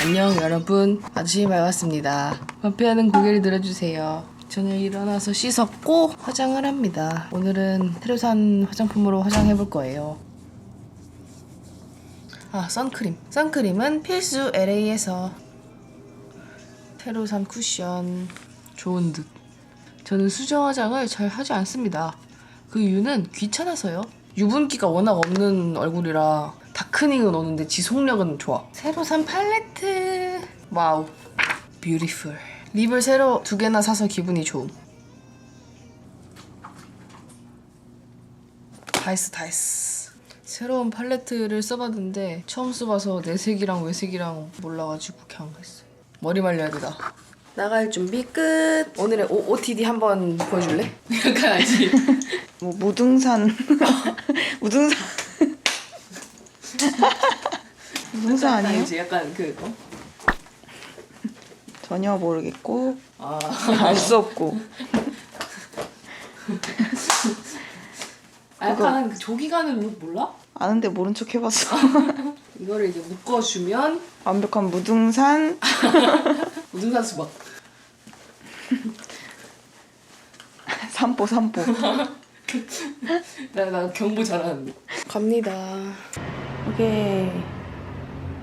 안녕 여러분. 아침이 밝았습니다. 마피아는 고개를 들어주세요. 저는 일어나서 씻었고 화장을 합니다. 오늘은 테르산 화장품으로 화장해 볼 거예요. 아 선크림. 선크림은 필수 LA에서. 테르산 쿠션. 좋은 듯. 저는 수정 화장을 잘 하지 않습니다 그 이유는 귀찮아서요 유분기가 워낙 없는 얼굴이라 다크닝은 오는데 지속력은 좋아. 새로 산 팔레트. 와우. 뷰티풀. 립을 새로 두 개나 사서 기분이 좋음. 다 했어, 다 했어. 새로운 팔레트를 써봤는데 처음 써봐서 내색이랑 외색이랑 몰라가지고 그냥 했어. 머리 말려야 되다. 나갈 준비 끝. 오늘의 O, OTD 한번 보여줄래? 약간 알지? 뭐 무등산 무등산 무등산 아니에요? 알지? 약간 그 어? 전혀 모르겠고 아. 알 수 없고 아, 약간 그 조기 가는 룩 몰라? 아는데 모른 척 해봤어 이거를 이제 묶어주면 완벽한 무등산 무등산 수박. 산보 산보 나, 나 경보 잘하는데. 갑니다. 오케이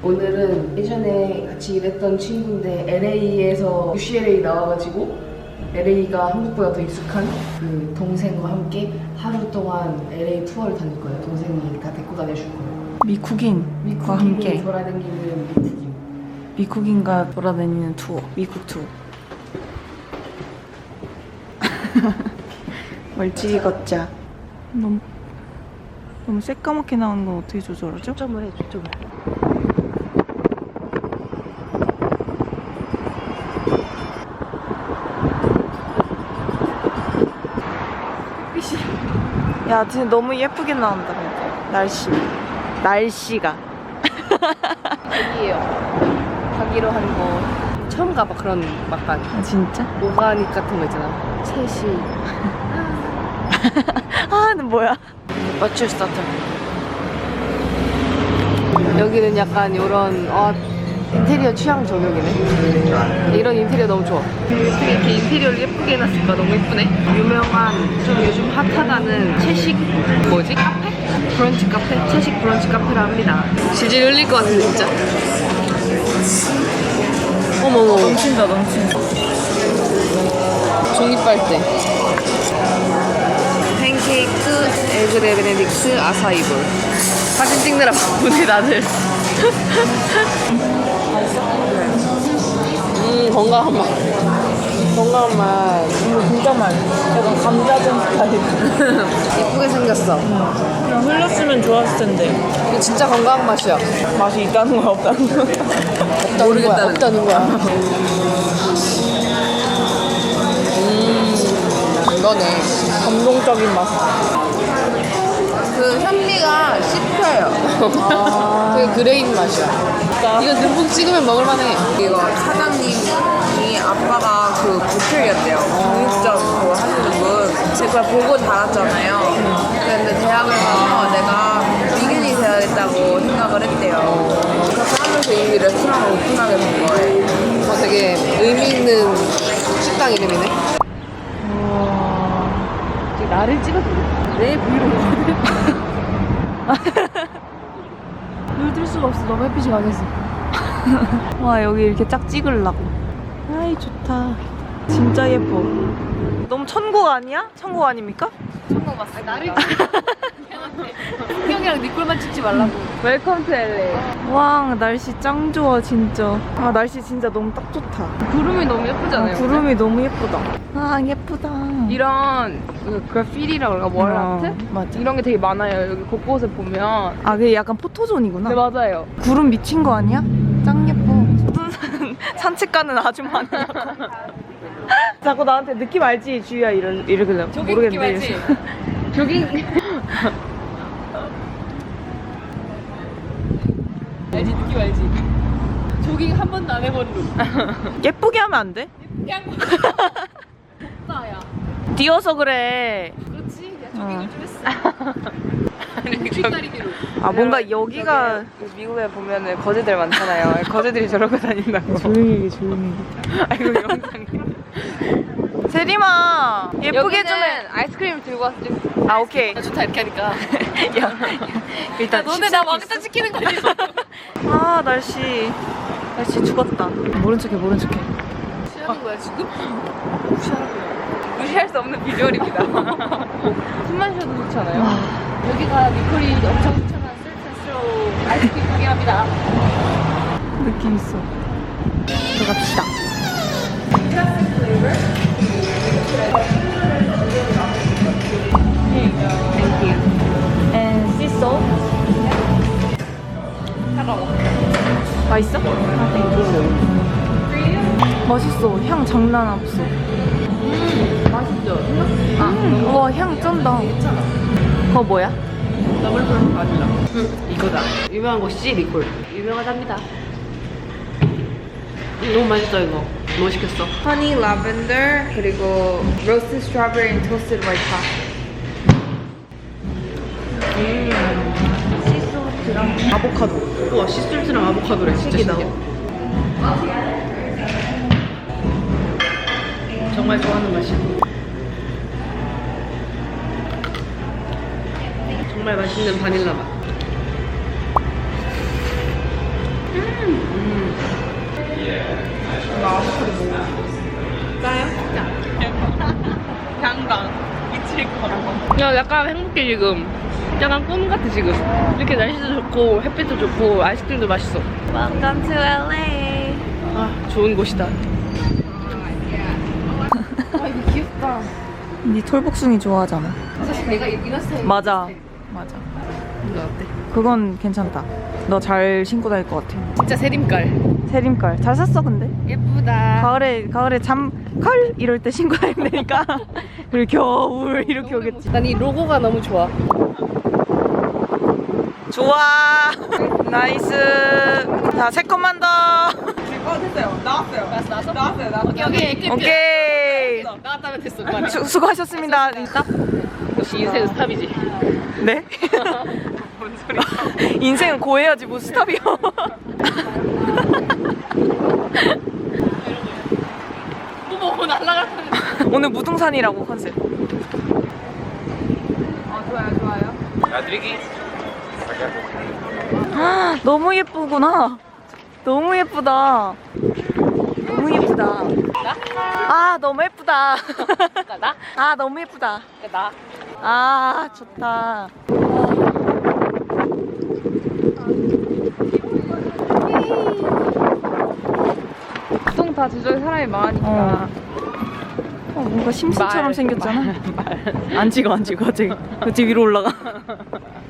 오늘은 예전에 같이 일했던 친구인데 LA에서 UCLA 나와가지고 LA가 한국보다 더 익숙한 그 동생과 함께 하루 동안 LA 투어를 다닐 거예요. 동생이 다 데리고 다녀줄 거예요. 미국인과 미국인이 함께 돌아다니는 미국인. 미국인과 돌아다니는 투어 미국 투어 멀찍이 걷자 너무 너무 새까맣게 나오는 건 어떻게 조절하죠? 초점을 해, 초점을. 야 진짜 너무 예쁘게 나온다 근데 날씨 날씨가 여기에요. 가기로 한 거. 처음 가봐, 그런 막간. 아 진짜? 오가닉 같은 거 있잖아. 셋이. 아 근데 뭐야 맞출 스타트. 여기는 약간 이런 어, 인테리어 취향 저격이네. 이런 인테리어 너무 좋아. 어떻게 이렇게 인테리어를 예쁘게 해놨을까? 너무 예쁘네. 유명한 좀 요즘 핫하다는 채식 뭐지? 카페? 브런치 카페? 채식 브런치 카페라 합니다. 질질 흘릴 것 같은데 진짜. 어머머. 넘친다 넘친다 종이 빨대. 팬케이크, 에그 베네딕트, 아사이볼. 사진 찍느라 바쁘네 다들. 음 건강한 맛. 건강한 맛. 진짜 맛있어 약간 감자전 스타일 예쁘게 생겼어. 그냥 흘렸으면 좋았을 텐데 이게 진짜 건강한 맛이야. 맛이 있다는 거야 없다는 거야 없다는 거야. 없다는 거야. 이거네. 감동적인 맛 그 현미가 씹혀요. 되게 그레인 맛이야. 이거 듬뿍 찍으면 먹을만해. 이거 사장님이 아빠가 그 부틀이었대요. 중립적 그거 하시는 분. 제가 보고 달았잖아요. 근데 대학을 가서 내가 미근이 돼야겠다고 생각을 했대요. 그렇게 하면서 이미 레스토랑을 오픈하게 된 거예요. 어, 되게 의미 있는 식당 이름이네. 나를 찍어도 내 브이로그. 눈뜰 수가 없어. 너무 햇빛이 강해서. 와 여기 이렇게 쫙 찍으려고 아이 좋다 진짜 예뻐 너무 천국 아니야? 천국 아닙니까? 나를 형이랑 네 꼴만 찍지 말라고. 웰컴 투 LA. 와 날씨 짱 좋아 진짜 아 날씨 진짜 너무 딱 좋다 구름이 너무 아, 예쁘잖아요. 구름이 너무 예쁘다 아 예쁘다 이런 그 그래피티라 그런가 월아트? 어, 맞아 이런 게 되게 많아요. 여기 곳곳에 보면. 아 그게 약간 포토존이구나 네 맞아요. 구름 미친 거 아니야? 짱 예뻐 산책 가는 아줌마냐고 자꾸 나한테 느낌 알지 주희야 이러, 이러길래 모르겠는데 이랬어. 조깅 알지 느낌 알지. 조깅 한 번도 안 해본 룩. 예쁘게 하면 안 돼? 그냥 나야. 뛰어서 그래 그렇지. 어. 뒷다리기로. 아 뭔가 여기가 미국에 보면은 거지들 많잖아요. 거지들이 저러고 다닌다고. 조용히 조용히. 아이고 영상 이. 세림아 예쁘게 좀 해. 아이스크림 들고 왔어. 아 오케이. 좋다 이렇게 하니까. 야, 야, 일단 너네 나 왕따 시키는 거 아니야? 아 날씨 날씨 죽었다. 모른 척해 모른 척해. 취하는 거야 지금? 무시할 수 없는 비주얼입니다. 숨만 쉬어도 좋잖아요. 여기가 미코리 엄청 추천한 쓸쓸스러운 아이스크림 가게랍니다. 느낌 있어. 들어갑시다. 맛있어. 향 장난 없어. 맛있죠? 음, 와, 향 쩐다. 그거 뭐야? 더블풀 바닐라. 이거다. 유명한 곳이지 리콜. 유명하답니다. 음, 너무 맛있어 이거. 뭐 시켰어? 허니 라벤더 그리고 로스트 스트로베리 앤 토스트 화이트 아보카도. 우와 시술트랑 아보카도래 진짜 신기하다. 정말 좋아하는 맛이야. 정말 맛있는 바닐라 맛. 양강. 미칠 거라고. 야 약간 행복해 지금. 약간 꿈 같아 지금. 이렇게 날씨도 좋고 햇빛도 좋고 아이스크림도 맛있어. Welcome to LA. 아 좋은 곳이다. 네 톨복숭이 좋아하잖아. 사실 내가 이런 스타일. 맞아. 맞아. 이거 어때? 그건 괜찮다. 너 잘 신고 다닐 것 같아. 진짜 세림깔. 세림깔. 잘 샀어 근데. 예쁘다. 가을에 가을에 잠칼 이럴 때 신고 다니면 되니까. 그리고 겨울 이렇게 오겠지. 난 이 로고가 너무 좋아. 좋아. 나이스. 자, 세 컷만 더. 나왔어? 나왔어요. 오케이 오케이. 오케이. 나왔다면 됐어. 수, 수고하셨습니다. 역시 인생 스탑이지. 네? 뭔 소리? 인생은 고해야지 뭐 스탑이요. 뭐 날라가는. 오늘 무등산이라고 컨셉. 아, 너무 예쁘구나. 너무 예쁘다. 예쁘다. 아, 너무 예쁘다. 나? 아, 너무 예쁘다. 나. 아, 좋다. 보통 다 저쪽에 사람이 많으니까 어. 어, 뭔가 심슨처럼 말, 생겼잖아. 안 찍어, 안 찍어. 저기, 그치 위로 올라가.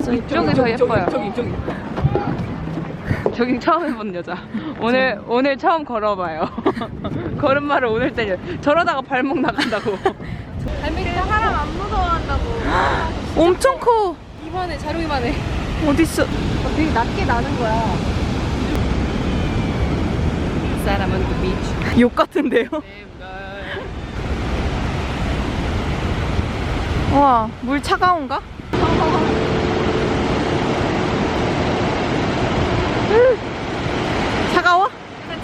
이쪽이 더 예뻐요 저기 저기. 저긴 처음 해본 여자 오늘 오늘 처음 걸어봐요 걸음마를 오늘 때려 저러다가 발목 나간다고 사람 안 무서워한다고 엄청 커. 이만해 자룡이만해. 어딨어? 되게 낮게 나는 거야. 사람은 그 비치. 욕 같은데요? 와, 물 차가운가? 차가워?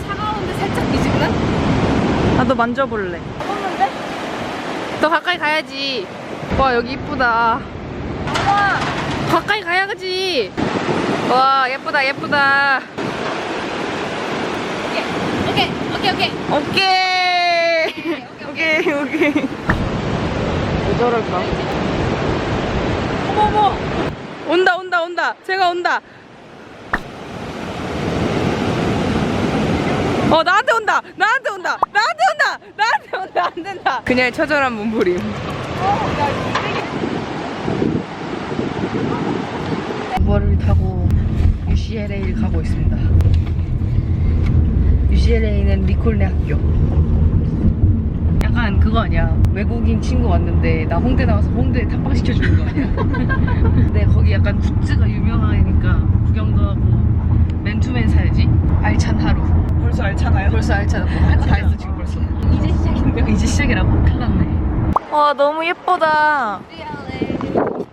차가운데 살짝 미지근한? 나도 만져볼래. 더 가까이 가야지. 와 여기 이쁘다. 가까이 가야지. 와 예쁘다 예쁘다. 오케이 오케이 오케이. 오케이. 오케이, 오케이. 왜 저럴까? 어머머 온다 온다 온다 제가 온다 어 나한테 온다 나한테 온다 나한테 온다 나한테 온다 안 된다 그녀의 처절한 몸부림 우버를 타고 UCLA를 가고 있습니다. UCLA는 리콜네 학교. 약간 그거 아니야. 외국인 친구 왔는데 나 홍대 나와서 홍대 탑방 시켜주는 거 아니야? 근데 거기 약간 굿즈가 유명하니까 구경도 하고 맨투맨 사야지. 알찬 하루. 벌써 알잖아요. 벌써 알찬 하루. 할거 다 했어 지금 벌써. 이제 시작인데 이제 시작이라고? 큰일 났네. 와, 너무 예쁘다.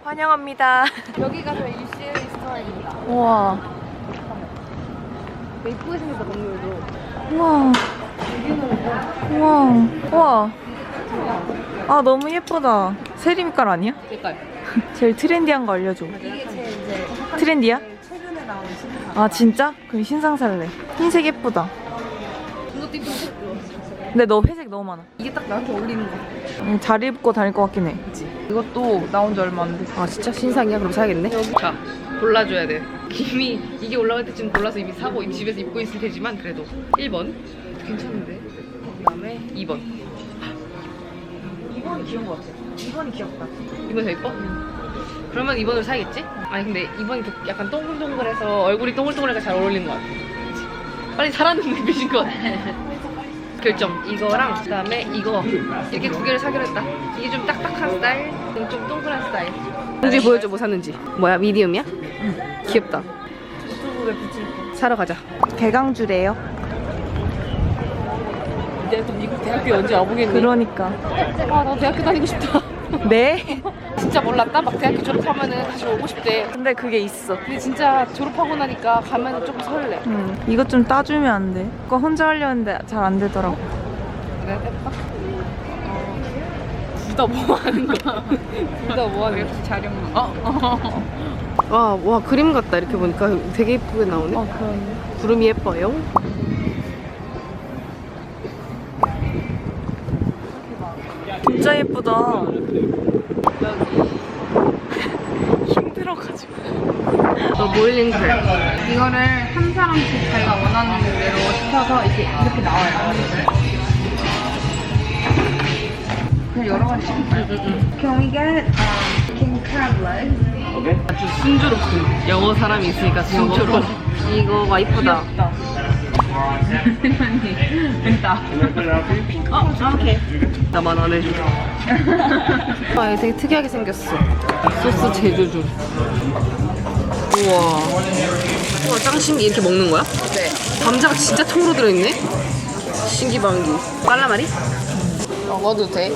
환영합니다. 여기가 저희 UCLA 스토어입니다. 우와. 예쁘게 생겼다 건물도. 우와. 우와. 우와. 아, 너무 예쁘다. 세림깔 아니야? 색깔. 제일 트렌디한 거 알려줘. 트렌디야? 최근에 나온 신상. 아, 진짜? 그럼 신상 살래. 흰색 예쁘다. 근데 너 회색 너무 많아. 이게 딱 나한테 어울리는 거. 음, 잘 입고 다닐 것 같긴 해. 이것도 나온 지 얼마 안 됐어. 아 진짜 신상이야? 그럼 사야겠네. 자 골라줘야 돼. 이미 이게 올라갈 때쯤 골라서 이미 사고 이미 집에서 입고 있을 테지만 그래도 1번 괜찮은데. 그다음에 2번. 2번이 귀여운 것 같아. 2번이 귀엽다. 2번 더 이뻐? 그러면 2번을 사야겠지? 아니 근데 2번이 더 약간 동글동글해서 얼굴이 동글동글해서 잘 어울리는 것 같아. 그치? 빨리 사라는 눈빛인 것 같아. 결정 이거랑 그다음에 이거 이렇게 두 개를 사기로 했다. 이게 좀 딱딱한 스타일, 좀 동그란 스타일. 공지 보여줘 뭐 샀는지. 뭐야 미디움이야? 응. 귀엽다. 유튜브에 붙일 사러 가자. 개강주래요. 이제 또 미국 대학교 언제 와보겠니? 그러니까. 아, 나 대학교 다니고 싶다. 네? 진짜 몰랐다. 막 대학교 졸업하면은 다시 오고 싶대. 근데 그게 있어. 근데 진짜 졸업하고 나니까 가면은 조금 설레. 음, 이것 좀 따주면 안 돼. 그거 혼자 하려는데 잘 안 되더라고. 그래, 해볼까? 둘다 뭐 하는 거야? 둘다뭐 하는 거야? 자령. 어? 와, 와, 그림 같다. 이렇게 보니까 되게 예쁘게 나오네. 어, 그럼. 구름이 예뻐요. 진짜 예쁘다. 힘들어가지고. 너 보일링 그래. 이거를 한 사람씩 자기가 원하는 대로 시켜서 이렇게 이렇게 나와요. 그냥 여러 가지 시켜. Can we get um, king crab leg? 아주 순조롭군. 영어 사람이 있으니까 순조로워. 이거가 이쁘다. 됐다. 어, 오케이. 나만 안 해줘. 아, 얘 되게 특이하게 생겼어. 소스 제조줄. 우와. 우와, 짱신기 이렇게 먹는 거야? 네. 감자가 진짜 통으로 들어있네? 신기방기. 빨라마리? 먹어도 돼?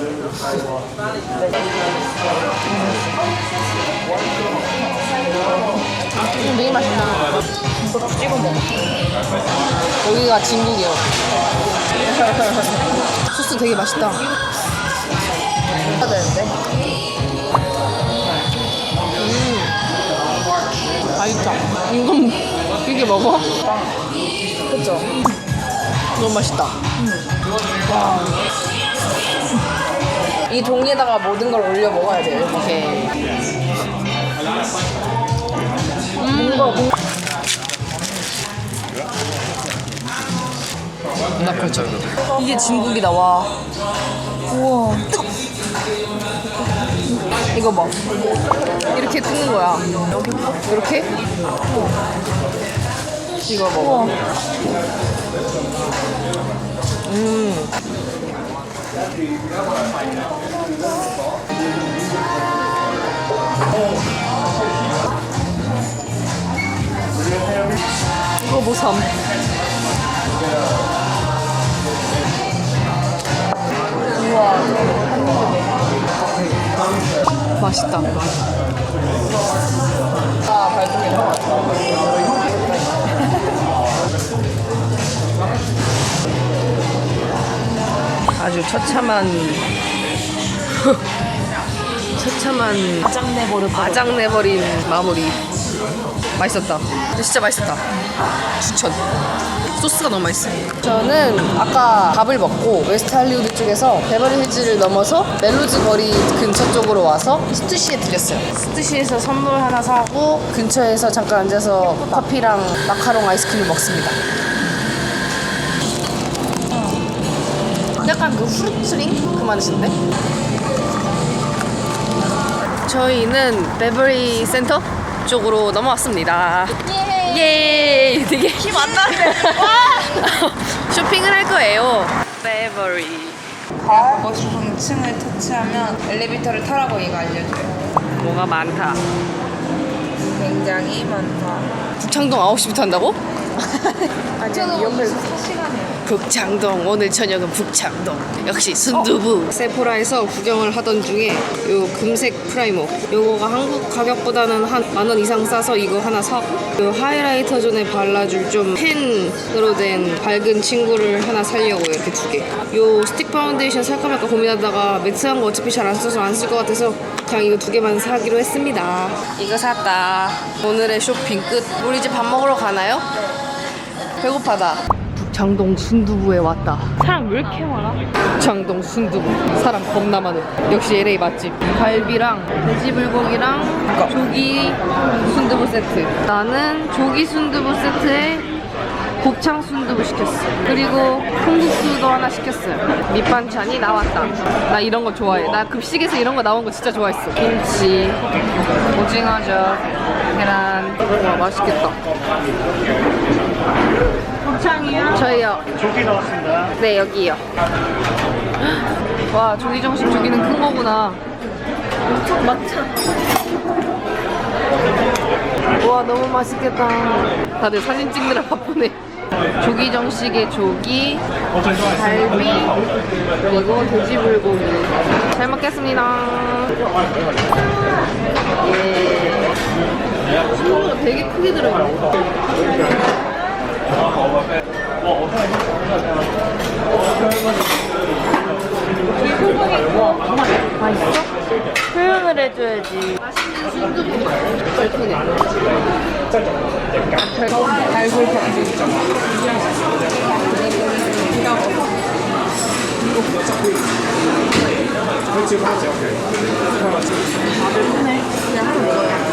음, 되게 맛있다. 찍어 먹어. 여기가 진국이요. 소스 되게 맛있다. 해야 되는데. 맛있다. 이건 이게 먹어? 그죠? 너무 맛있다. 이 종이에다가 모든 걸 올려 먹어야 돼요. 오 케이. 나 걸쳐. 이게 진국이다 와. 우와. 이거 봐. 이렇게 뜯는 거야. 이렇게? 이거 먹어. 음. 삼? 맛있다. 아. 아주 처참한 처참한. 아장내버린 마무리 맛있었다 근데 진짜 맛있었다 추천 소스가 너무 맛있어 저는 아까 밥을 먹고 웨스트 할리우드 쪽에서 베버리 힐즈를 넘어서 멜로즈 거리 근처 쪽으로 와서 스투시에 들렸어요 스투시에서 선물 하나 사고 근처에서 잠깐 앉아서 커피랑 마카롱 아이스크림 먹습니다 약간 그 후르츠링 그 맛인데? 저희는 베버리 센터 쪽으로 넘어왔습니다. 예! 예! 되게 힘 안 나는데. 쇼핑을 할 거예요. 베버리. 가고 싶은 층을 터치하면 엘리베이터를 타라고 얘가 알려줘요. 뭐가 많다. 굉장히 많다. 북창동 9시부터 한다고? 아니, 옆에 4시간이에요. 북창동 오늘 저녁은 북창동. 역시 순두부. 세포라에서 구경을 하던 중에 요 금색 프라이머. 요거가 한국 가격보다는 한 만 원 이상 싸서 이거 하나 사고 요 하이라이터 존에 발라줄 좀 펜으로 된 밝은 친구를 하나 살려고 이렇게 두개요 스틱 파운데이션 살까 말까 고민하다가 매트한 거 어차피 잘 안 써서 안 쓸 것 같아서 그냥 이거 두 개만 사기로 했습니다. 이거 샀다. 오늘의 쇼핑 끝. 우리 이제 밥 먹으러 가나요? 배고파다 북창동 순두부에 왔다. 사람 왜 이렇게 많아? 북창동 순두부. 사람 겁나 많아. 역시 LA 맛집. 갈비랑 돼지불고기랑 조기 순두부 세트. 나는 조기 순두부 세트에 곱창 순두부 시켰어. 그리고 콩국수도 하나 시켰어요. 밑반찬이 나왔다. 나 이런 거 좋아해. 나 급식에서 이런 거 나온 거 진짜 좋아했어. 김치 오징어젓 계란. 와 맛있겠다 곱창이요? 저희요 조기 나왔습니다. 네 여기요 와 조기 정식 조기는 큰 거구나 막차. 와 너무 맛있겠다 다들 사진 찍느라 바쁘네 조기 정식의 조기. 갈비 그리고 돼지불고기 잘 먹겠습니다 예 소고기가 되게 크게 들어있네 표현을 해줘야지. 얼큰해 나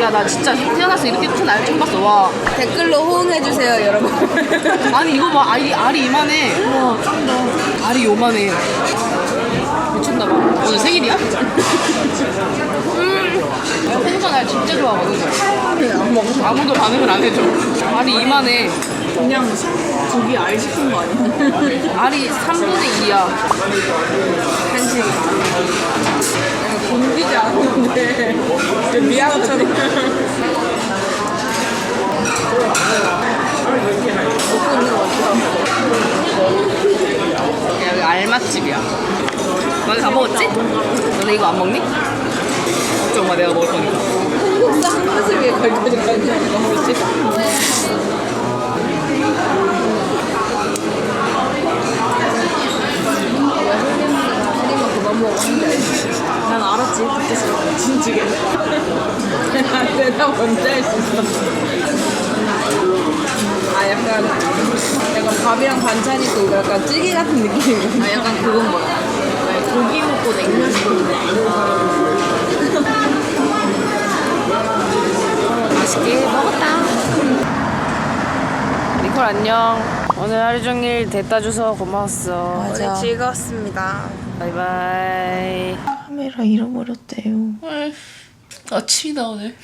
야, 나 진짜 태어나서 이렇게 큰 알 처음 봤어. 와. 댓글로 호응해주세요, 여러분. 아니, 이거 봐. 알이, 알이 이만해. 와, 짱다. 알이 요만해. 미쳤나 봐. 오늘 생일이야? 음. 나 생선 알 진짜 좋아하거든. 아무도 반응을 안 해줘. 알이 이만해. 그냥 고기 알 시킨 거 아니야? 알이 3분의 2야. 한식. 옮기지 않는데 미안하처럼. 야, 여기 알맛집이야. 너네 다 먹었지? 너네 이거 안 먹니? 걱정 마, 내가 먹을 거니까. 쌍맛을 위해 걸거지 걸거지 먹을지. 난 알았지. 그때서 진지게. 내가 먼저 할수 있어. 아, 약간, 약간 밥이랑 반찬이 또 약간 찌개 같은 느낌이야. 아 약간 그건 거야. 고기 먹고 냉면 시켰는데. 맛있게 먹었다. 니콜 안녕. 오늘 하루 종일 데다 줘서 고마웠어. 오늘 즐거웠습니다. 바이바이. 카메라 잃어버렸대요. 아침이다 오늘.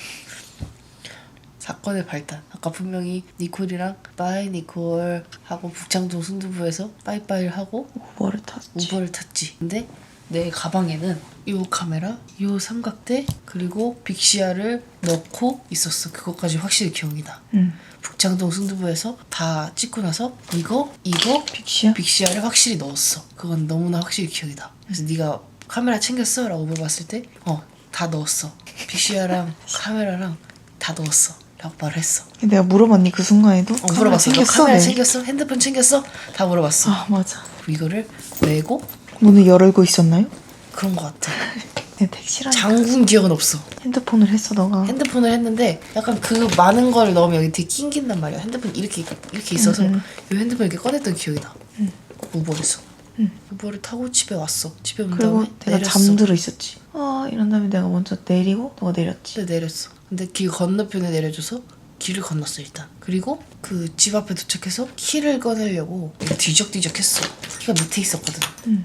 사건의 발단. 아까 분명히 니콜이랑 바이 니콜 하고 북창동 순두부에서 빠이빠이를 하고 뭐를 탔지? 우버를 탔지. 근데 내 가방에는 요 카메라, 요 삼각대, 그리고 빅시아를 넣고 있었어. 그것까지 확실히 기억이 나. 응. 북창동 순두부에서 다 찍고 나서 이거, 이거, 빅시야? 빅시아를 확실히 넣었어. 그건 너무나 확실히 기억이 나. 그래서 네가 카메라 챙겼어? 라고 물어봤을 때 어, 다 넣었어. 빅시아랑 카메라랑 다 넣었어. 라고 말을 했어. 내가 물어봤니 그 순간에도? 어, 물어봤어. 너? 카메라 네. 챙겼어? 핸드폰 챙겼어? 다 물어봤어. 아 맞아. 이거를 메고 문을 열고 있었나요? 그런 것 같아. 내 택시라니까. 장군 기억은 없어. 핸드폰을 했어 너가. 핸드폰을 했는데 약간 그 많은 걸 넣으면 여기 되게 낑긴단 말이야. 핸드폰 이렇게 이렇게 있어서 음, 이 핸드폰 이렇게 꺼냈던 기억이 나. 음. 우버에서. 음. 우버를 타고 집에 왔어. 집에 온 그리고 다음에 내가 내렸어. 잠들어 있었지. 아 이런 다음에 내가 먼저 내리고 너가 내렸지. 근데 내렸어. 근데 길 건너편에 내려줘서 길을 건넜어 일단. 그리고 그 집 앞에 도착해서 키를 꺼내려고 뒤적뒤적 했어. 키가 밑에 있었거든. 응.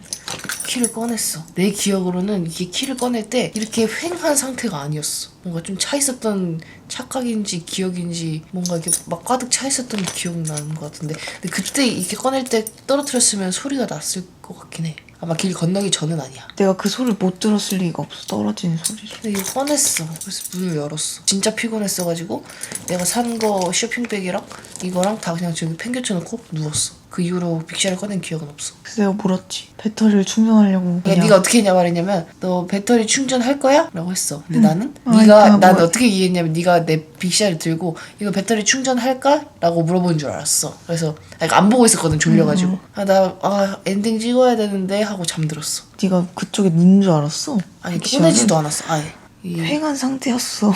키를 꺼냈어. 내 기억으로는 이게 키를 꺼낼 때 이렇게 휑한 상태가 아니었어. 뭔가 좀 차 있었던 착각인지 기억인지 뭔가 이렇게 막 가득 차 있었던 기억 나는 것 같은데 근데 그때 이렇게 꺼낼 때 떨어뜨렸으면 소리가 났을 것 같긴 해. 아마 길 건너기 전은 아니야. 내가 그 소리를 못 들었을 리가 없어. 떨어지는 소리를. 근데 이거 꺼냈어. 그래서 문을 열었어. 진짜 피곤했어가지고 내가 산 거 쇼핑백이랑 이거랑 다 그냥 저기 팽개쳐놓고 누웠어. 그 이후로 빅샤를 꺼낸 기억은 없어. 그래서 내가 물었지. 배터리를 충전하려고. 그러니까 네가 어떻게 했냐 말했냐면 너 배터리 충전할 거야? 라고 했어. 근데 나는 아, 네가 그러니까 난 뭐- 어떻게 이해했냐면 네가 내 빅샤를 들고 이거 배터리 충전할까? 라고 물어본 줄 알았어. 그래서 아니, 안 보고 있었거든 졸려가지고 음. 아나 아 엔딩 찍어야 되는데 하고 잠들었어. 네가 그쪽에 는줄 알았어. 아니 빅시아는 꺼내지도 않았어. 아예 이 휑한 상태였어.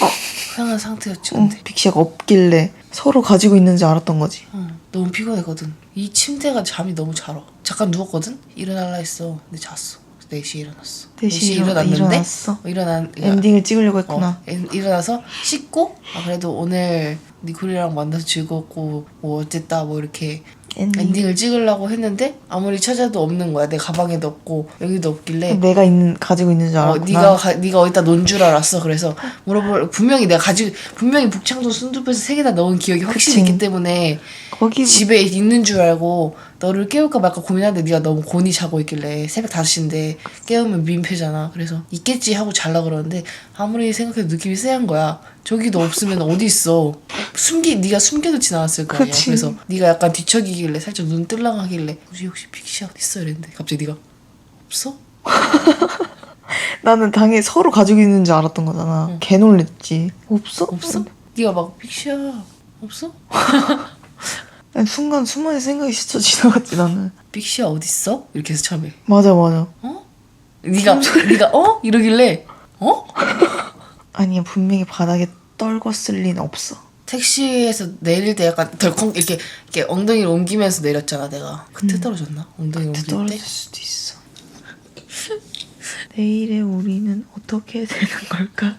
휑한 상태였지 응, 근데. 빅시아가 없길래 서로 가지고 있는지 알았던 거지. 응, 너무 피곤했거든. 이 침대가 잠이 너무 잘 와. 잠깐 누웠거든? 일어날라 했어. 근데 잤어. 4시에 일어났어. 4시에 일어- 일어났는데 일어났어? 어, 일어난 엔딩을 찍으려고 했구나. 어, 엔- 일어나서 씻고 아, 그래도 오늘 니콜이랑 만나서 즐겁고 뭐 어쨌다 뭐 이렇게 엔딩. 엔딩 을 찍으려고 했는데 아무리 찾아도 없는 거야. 내 가방에도 없고 여기도 없길래 내가 있는 가지고 있는 줄 어, 알았구나. 네가 가, 네가 어디다 놓은 줄 알았어. 그래서 물어볼 분명히 내가 가지고 분명히 북창동 순두부에서 세 개나 넣은 기억이 확실히 그치. 있기 때문에 거기 집에 있는 줄 알고 너를 깨울까 말까 고민하는데 네가 너무 곤히 자고 있길래 새벽 5시인데 깨우면 민폐잖아. 그래서 있겠지 하고 잘라 그러는데 아무리 생각해도 느낌이 쎄한 거야. 저기도 없으면 어디 있어. 숨기 네가 숨겨도 지나갔을 거 아니야. 그치. 그래서 네가 약간 뒤척이 길래 살짝 눈 뜰랑하길래 혹시 혹시 픽시 어디 있어 이랬는데 갑자기 네가 없어? 나는 당연히 서로 가지고 있는 줄 알았던 거잖아. 개 놀랬지. 없어? 없어? 네가 막 픽시야 없어? 아니, 순간 수많은 생각이 스쳐 지나갔지 나는. 픽시야 어디 있어? 이렇게 해서 처음에 맞아 맞아. 어? 네가 네가 어? 이러길래 어? 아니야 분명히 바닥에 떨궜을 리는 없어. 택시에서 내릴 때 약간 덜컹 이렇게 이렇게 엉덩이를 옮기면서 내렸잖아 내가 그때 떨어졌나 엉덩이 옮길 때 떨어질 수도 있어. 내일의 우리는 어떻게 되는 걸까?